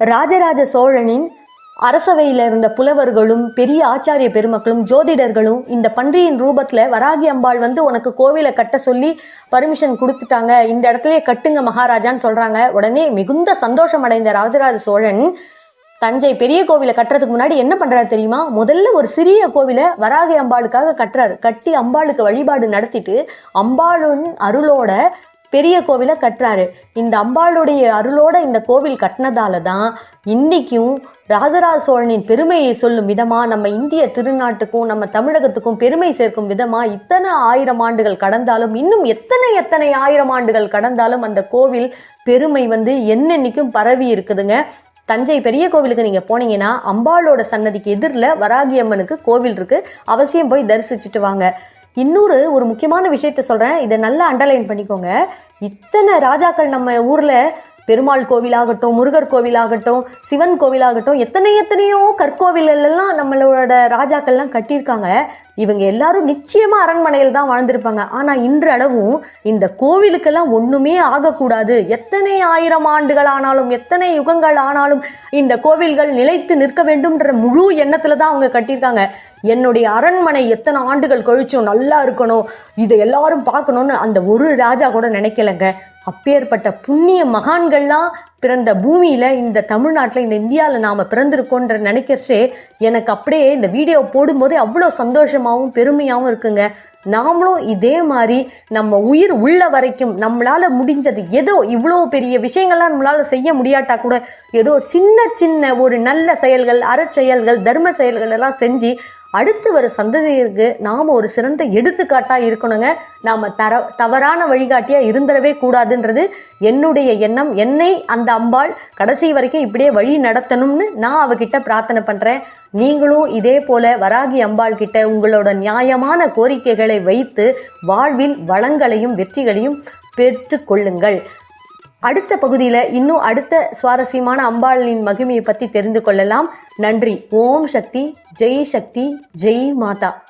ராஜராஜ சோழனின் அரசவையில் இருந்த புலவர்களும் பெரிய ஆச்சாரிய பெருமக்களும் ஜோதிடர்களும் இந்த பன்றியின் ரூபத்தில் வராகி அம்பாள் வந்து உனக்கு கோவிலை கட்ட சொல்லி பர்மிஷன் கொடுத்துட்டாங்க. இந்த இடத்துலயே கட்டுங்க மகாராஜான்னு சொல்கிறாங்க உடனே மிகுந்த சந்தோஷம் அடைந்த ராஜராஜ சோழன் தஞ்சை பெரிய கோவிலை கட்டுறதுக்கு முன்னாடி என்ன பண்ணுறாரு தெரியுமா? முதல்ல ஒரு சிறிய கோவிலை வராகி அம்பாளுக்காக கட்டுறாரு. கட்டி அம்பாளுக்கு வழிபாடு நடத்திட்டு அம்பாளின் அருளோட பெரிய கோவிலை கட்டுறாரு. இந்த அம்பாளுடைய அருளோட இந்த கோவில் கட்டினதால தான் இன்னைக்கும் ராஜராஜ சோழனின் பெருமையை சொல்லும் விதமாக நம்ம இந்திய திருநாட்டுக்கும் நம்ம தமிழகத்துக்கும் பெருமை சேர்க்கும் விதமாக இத்தனை ஆயிரம் ஆண்டுகள் கடந்தாலும் இன்னும் எத்தனை எத்தனை ஆயிரம் ஆண்டுகள் கடந்தாலும் அந்த கோவில் பெருமை வந்து என்னென்னைக்கும் பரவி இருக்குதுங்க. தஞ்சை பெரிய கோவிலுக்கு நீங்கள் போனீங்கன்னா அம்பாளோட சன்னதிக்கு எதிரில் வராகி அம்மனுக்கு கோவில் இருக்குது அவசியம் போய் தரிசிச்சுட்டு வாங்க. இன்னொரு ஒரு முக்கியமான விஷயத்த சொல்கிறேன் இதை நல்லா அண்டர்லைன் பண்ணிக்கோங்க. இத்தனை ராஜாக்கள் நம்ம ஊரில் பெருமாள் கோவிலாகட்டும் முருகர் கோவிலாகட்டும் சிவன் கோவிலாகட்டும் எத்தனை எத்தனையோ கற்கோவில்கள் நம்மளோட ராஜாக்கள்லாம் கட்டியிருக்காங்க. இவங்க எல்லாரும் நிச்சயமாக அரண்மனையில் தான் வாழ்ந்திருப்பாங்க. ஆனால் இன்றளவும் இந்த கோவிலுக்கெல்லாம் ஒன்றுமே ஆகக்கூடாது. எத்தனை ஆயிரம் ஆண்டுகள் ஆனாலும் எத்தனை யுகங்கள் ஆனாலும் இந்த கோவில்கள் நிலைத்து நிற்க வேண்டும்ன்ற முழு எண்ணத்தில் தான் அவங்க கட்டியிருக்காங்க. என்னுடைய அரண்மனை எத்தனை ஆண்டுகள் கழிச்சும் நல்லா இருக்கணும். இதை எல்லாரும் பார்க்கணும்னு அந்த ஒரு ராஜா கூட நினைக்கலங்க. அப்பேற்பட்ட புண்ணிய மகான்கள்லாம் பிறந்த பூமியில் இந்த தமிழ்நாட்டில் இந்த இந்தியாவில் நாம் பிறந்திருக்கோன்ற நினைக்கிறச்சே எனக்கு அப்படியே இந்த வீடியோ போடும்போதே அவ்வளோ சந்தோஷமாகவும் பெருமையாகவும் இருக்குங்க. நாமளும் இதே மாதிரி நம்ம உயிர் உள்ள வரைக்கும் நம்மளால் முடிஞ்சது ஏதோ இவ்வளோ பெரிய விஷயங்கள்லாம் நம்மளால் செய்ய முடியாட்டா கூட ஏதோ சின்ன சின்ன ஒரு நல்ல செயல்கள் அறச்செயல்கள் தர்ம செயல்கள் எல்லாம் செஞ்சு அடுத்து வர சந்ததியருக்கு நாம் ஒரு சிறந்த எடுத்துக்காட்டாக இருக்கணுங்க. நாம் தர தவறான வழிகாட்டியாக இருந்துடவே கூடாதுன்றது என்னுடைய எண்ணம். என்னை அந்த அம்பாள் கடைசி வரைக்கும் இப்படியே வழி நடத்தணும்னு நான் அவகிட்ட பிரார்த்தனை பண்ணுறேன் நீங்களும் இதே போல வராகி அம்பாள் கிட்ட உங்களோட நியாயமான கோரிக்கைகளை வைத்து வாழ்வில் வளங்களையும் வெற்றிகளையும் பெற்றுக்கொள்ளுங்கள். அடுத்த பகுதியில் இன்னும் அடுத்த சுவாரஸ்யமான அம்பாளின் மகிமையை பற்றி தெரிந்து கொள்ளலாம். நன்றி. ஓம் சக்தி. ஜெய் சக்தி. ஜெய் மாதா.